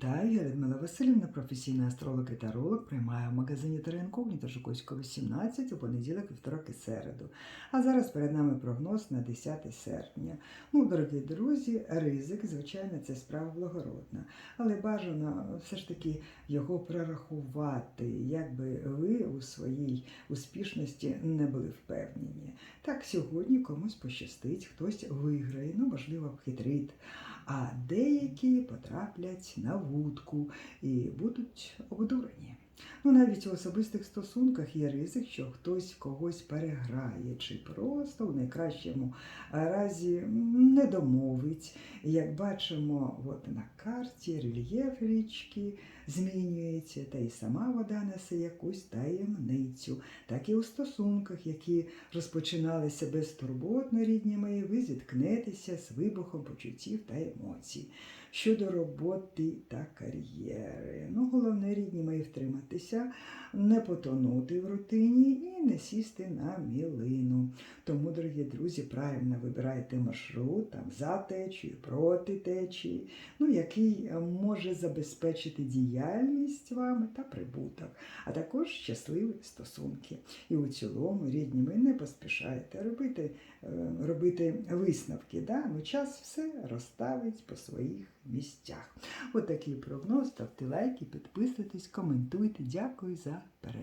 Вітаю, я Людмила Васильівна, професійна астролог і таролог, приймаю в магазині Теренкогніто Жуковського 18 у понеділок, вівторок і середу. А зараз перед нами прогноз на 10 серпня. Ну, дорогі друзі, ризик, звичайно, це справа благородна, але бажано все ж таки його прорахувати, якби ви у своїй успішності не були впевнені. Так, сьогодні комусь пощастить, хтось виграє, ну, можливо, обхитрить а деякі потраплять на вудку і будуть обдурені. Ну, навіть у особистих стосунках є ризик, що хтось когось переграє, чи просто в найкращому разі не домовить. Як бачимо, от на карті рельєф річки змінюється, та й сама вода несе якусь таємницю. Так і у стосунках, які розпочиналися безтурботно, рідні мої, ви зіткнетеся з вибухом почуттів та емоцій. Щодо роботи та кар'єри. Ну, головне, рідні мої, втриматися, не потонути в рутині і не сісти на мілину. Дорогі друзі, правильно вибирайте маршрут там, за течією, проти течії, ну, який е, може забезпечити діяльність вами та прибуток, а також щасливі стосунки. І у цілому, рідні, ви не поспішайте робити, е, робити висновки. Да? Ну, час все розставить по своїх місцях. От прогноз. Ставте лайки, підписуйтесь, коментуйте. Дякую за перегляд.